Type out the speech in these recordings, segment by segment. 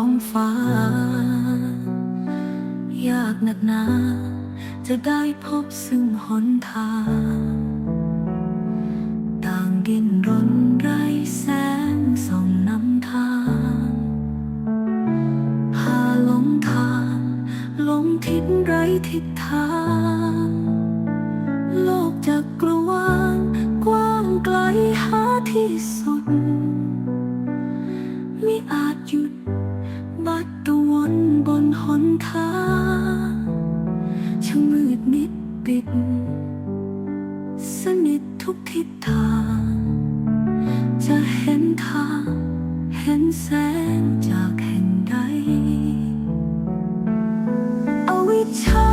้องฟ้า ยากหนักหนาจะได้พบซึ่งหนทาง ต่างดิ้นรนไร้แสงส่องนำทางพาหลงทางหลงทิศไร้ทิศทาง โลกจักรวาลกว้างไกลหาที่สุด ดมิดปิด สนิททุกทิศทาง จะเห็นทาง เห็นแสงจากแห่งใด อวิชา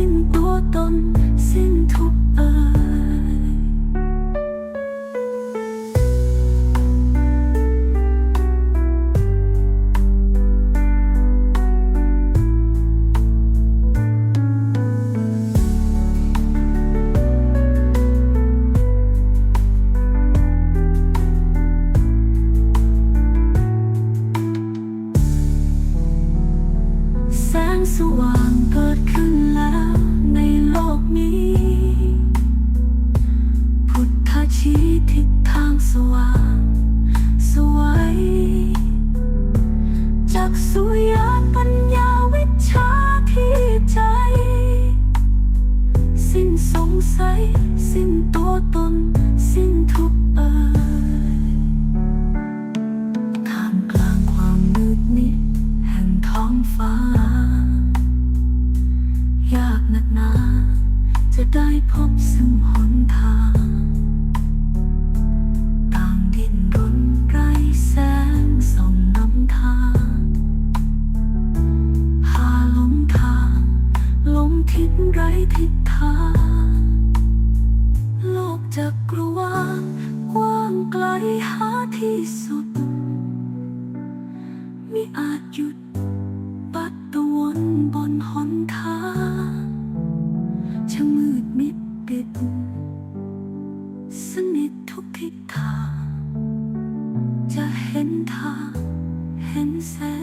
สิ้นตัวตน สิ้นทุกข์เอ่ยแสงสว่าง งสัยสิ้นตัวตน สิ้นทุกข์เอ่ยท่ามกลางความมืดมิดแห่งท้องฟ้า ยากนักหนา จะได้พบซึ่งหนทาง ต่างดินรนไร้แสงส่องนำทาง พาหลงทางหลงทิศไร้ทิศทาง ที่สุด ไม่อาจหยุดปัดตะวนบนหนทางช่างมืดมิดปิด สนิททุกทิศทาง จะเห็นทาง เห็นแสง